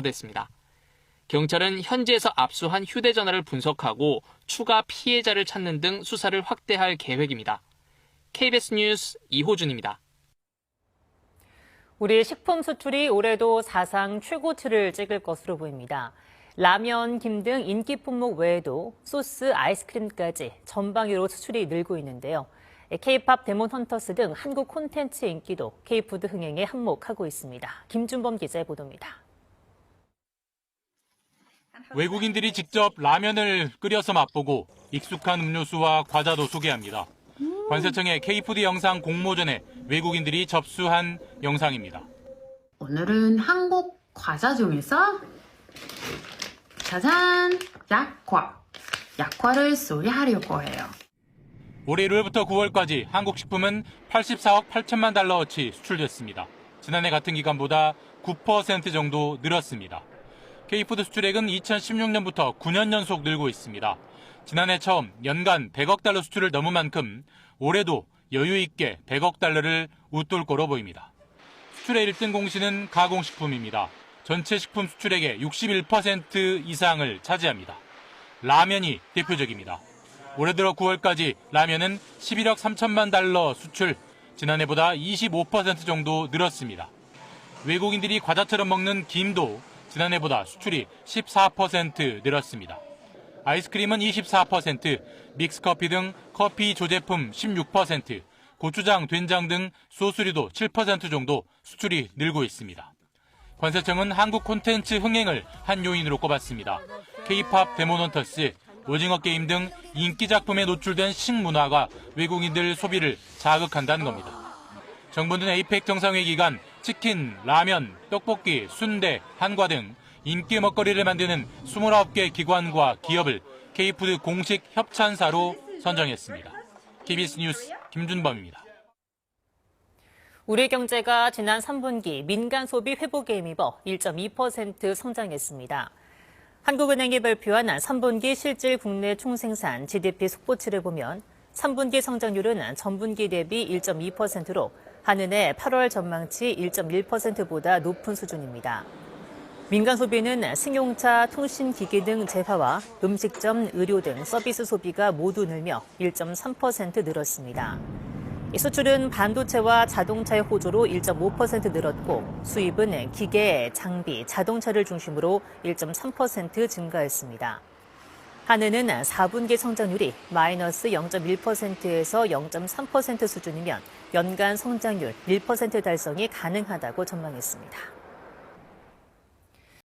됐습니다. 경찰은 현지에서 압수한 휴대전화를 분석하고 추가 피해자를 찾는 등 수사를 확대할 계획입니다. KBS 뉴스 이호준입니다. 우리 식품 수출이 올해도 사상 최고치를 찍을 것으로 보입니다. 라면, 김 등 인기 품목 외에도 소스, 아이스크림까지 전방위로 수출이 늘고 있는데요. K-팝 데몬 헌터스 등 한국 콘텐츠 인기도 K-푸드 흥행에 한몫하고 있습니다. 김준범 기자의 보도입니다. 외국인들이 직접 라면을 끓여서 맛보고 익숙한 음료수와 과자도 소개합니다. 관세청의 K푸드 영상 공모 전에 외국인들이 접수한 영상입니다. 오늘은 한국 과자 중에서 짜잔! 약과. 약과를 소개하려고 해요. 올해 1월부터 9월까지 한국 식품은 84억 8천만 달러어치 수출됐습니다. 지난해 같은 기간보다 9% 정도 늘었습니다. K푸드 수출액은 2016년부터 9년 연속 늘고 있습니다. 지난해 처음 연간 100억 달러 수출을 넘은 만큼 올해도 여유 있게 100억 달러를 웃돌 거로 보입니다. 수출의 1등 공시는 가공식품입니다. 전체 식품 수출액의 61% 이상을 차지합니다. 라면이 대표적입니다. 올해 들어 9월까지 라면은 11억 3천만 달러 수출, 지난해보다 25% 정도 늘었습니다. 외국인들이 과자처럼 먹는 김도 지난해보다 수출이 14% 늘었습니다. 아이스크림은 24%, 믹스커피 등 커피 조제품 16%, 고추장, 된장 등 소스류도 7% 정도 수출이 늘고 있습니다. 관세청은 한국 콘텐츠 흥행을 한 요인으로 꼽았습니다. K-팝 데모넌터스, 오징어 게임 등 인기 작품에 노출된 식문화가 외국인들 소비를 자극한다는 겁니다. 정부는 에이펙 정상회 기간 치킨, 라면, 떡볶이, 순대, 한과 등 인기 먹거리를 만드는 29개 기관과 기업을 K푸드 공식 협찬사로 선정했습니다. KBS 뉴스 김준범입니다. 우리 경제가 지난 3분기 민간 소비 회복에 힘입어 1.2% 성장했습니다. 한국은행이 발표한 3분기 실질 국내 총생산 GDP 속보치를 보면 3분기 성장률은 전분기 대비 1.2%로 한은의 8월 전망치 1.1%보다 높은 수준입니다. 민간 소비는 승용차, 통신기기 등 재화와 음식점, 의료 등 서비스 소비가 모두 늘며 1.3% 늘었습니다. 이 수출은 반도체와 자동차의 호조로 1.5% 늘었고 수입은 기계, 장비, 자동차를 중심으로 1.3% 증가했습니다. 한은은 4분기 성장률이 마이너스 0.1%에서 0.3% 수준이면 연간 성장률 1% 달성이 가능하다고 전망했습니다.